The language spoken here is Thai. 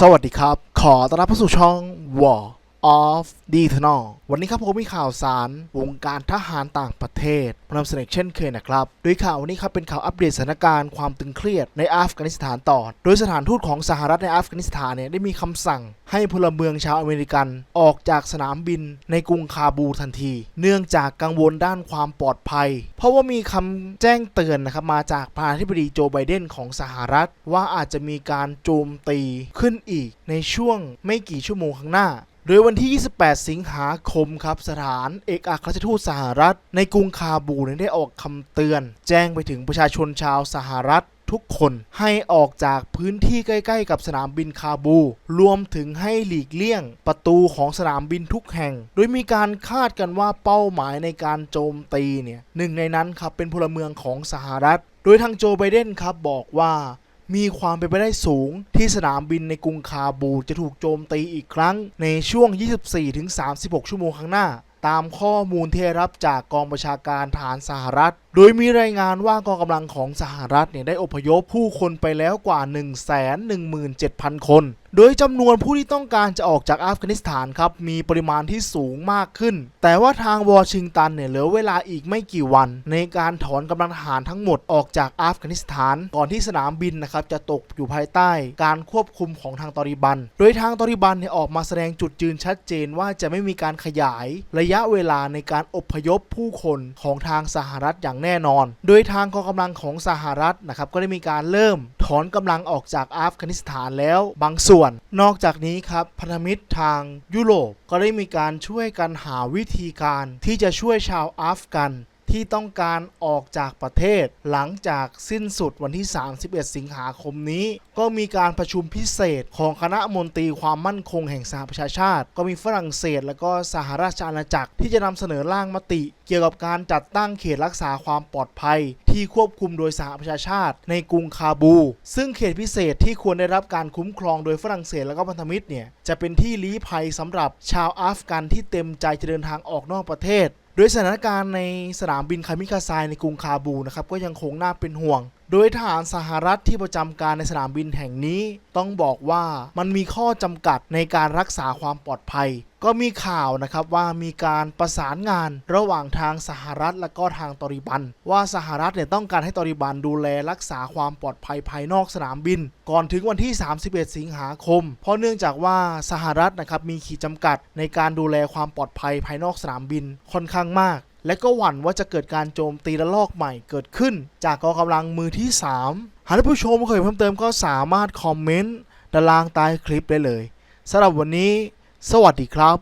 สวัสดีครับ ขอต้อนรับเข้าสู่ช่องวอ of d e t e r n a l วันนี้ครับผมมีข่าวสารวงการทหารต่างประเทศนำเสนอเช่นเคยนะครับ โดยข่าววันนี้ครับเป็นข่าวอัปเดตสถานการณ์ความตึงเครียดในอัฟกานิสถานต่อ โดยสถานทูตของสหรัฐในอัฟกานิสถานเนี่ยได้มีคำสั่งให้พลเมืองชาวอเมริกันออกจากสนามบินในกรุงคาบูทันที เนื่องจากกังวลด้านความปลอดภัย เพราะว่ามีคำแจ้งเตือนนะครับมาจากประธานาธิบดีโจไบเดนของสหรัฐ ว่าอาจจะมีการโจมตีขึ้นอีกในช่วงไม่กี่ชั่วโมงข้างหน้า โดยวันที่ 28 สิงหาคมครับสถานเอกอัครราชทูตสหรัฐ ในกรุงคาบูนได้ออกคำเตือน แจ้งไปถึงประชาชนชาวสหรัฐทุกคนให้ออกจากพื้นที่ใกล้ ๆ กับสนามบินคาบู รวมถึงให้หลีกเลี่ยง ประตูของสนามบินทุกแห่ง โดยมีการคาดกันว่าเป้าหมายในการโจมตีเนี่ยหนึ่งในนั้นครับเป็นพลเมืองของสหรัฐ โดยทางโจไบเดนครับบอกว่า มีความเป็นไปได้สูง ที่สนามบินในกรุงคาบูจะถูกโจมตีอีกครั้ง ในช่วง 24-36 ชั่วโมงข้างหน้า ตามข้อมูลที่รับจากกองประชาการฐานสหรัฐ โดยมีรายงานว่ากองกำลังของสหรัฐเนี่ยได้อพยพผู้คนไปแล้วกว่า 117,000 คน โดยจำนวนผู้ที่ต้องการจะออกจากอัฟกานิสถานครับมีปริมาณที่สูงมากขึ้น แต่ว่าทางวอชิงตันเนี่ยเหลือเวลาอีกไม่กี่วัน ในการถอนกำลังทหารทั้งหมดออกจากอัฟกานิสถาน ก่อนที่สนามบินนะครับจะตกอยู่ภายใต้ การควบคุมของทางตอริบัน โดยทางตอริบันเนี่ยออกมาแสดงจุดยืนชัดเจนว่าจะไม่มีการขยาย ระยะเวลาในการอพยพผู้คนของทางสหรัฐอย่างแน่นอน โดยทางกองกำลังของสหรัฐนะครับก็ได้มีการเริ่มถอนกำลังออกจากอัฟกานิสถานแล้วบางส่วน นอกจากนี้ครับพันธมิตรทางยุโรปก็ได้มีการช่วยกันหาวิธีการที่จะช่วยชาวอัฟกัน ที่ต้องการออกจากประเทศ หลังจากสิ้นสุดวันที่ 31 สิงหาคมนี้ ก็มีการประชุมพิเศษของคณะมนตรีความมั่นคงแห่งสหประชาชาติ ก็มีฝรั่งเศส และก็สหราชอาณาจักรที่จะนำเสนอร่างมติ เกี่ยวกับการจัดตั้งเขตรักษาความปลอดภัย ที่ควบคุมโดยสหประชาชาติ ในกรุงคาบู ซึ่งเขตพิเศษที่ควรได้รับการคุ้มครองโดยฝรั่งเศสและก็พันธมิตรเนี่ยจะเป็นที่ลี้ภัยสำหรับชาวอัฟกันที่เต็มใจจะเดินทางออกนอกประเทศ โดยสถานการณ์ในสนามบินคามิคาไซในกรุงคาบูนะครับก็ยังคงน่าเป็นห่วง โดยทหารสหรัฐที่ประจำการในสนามบินแห่งนี้ ต้องบอกว่ามันมีข้อจำกัดในการรักษาความปลอดภัย ก็มีข่าวนะครับว่ามีการประสานงานระหว่างทางสหรัฐและก็ทางตอริบัน ว่าสหรัฐเนี่ยต้องการให้ตอริบันดูแลรักษาความปลอดภัยภายนอกสนามบิน ก่อนถึงวันที่ 31 สิงหาคม เพราะเนื่องจากว่าสหรัฐนะครับมีขีดจำกัดในการดูแลความปลอดภัยภายนอกสนามบินค่อนข้างมาก และก็หวั่นว่าจะเกิดการโจมตีระลอกใหม่เกิดขึ้น จากกองกำลังมือที่ 3 หากท่านผู้ชมเคยเพิ่มเติมก็สามารถคอมเมนต์ด้านล่างใต้คลิปได้เลยสำหรับวันนี้ สวัสดีครับ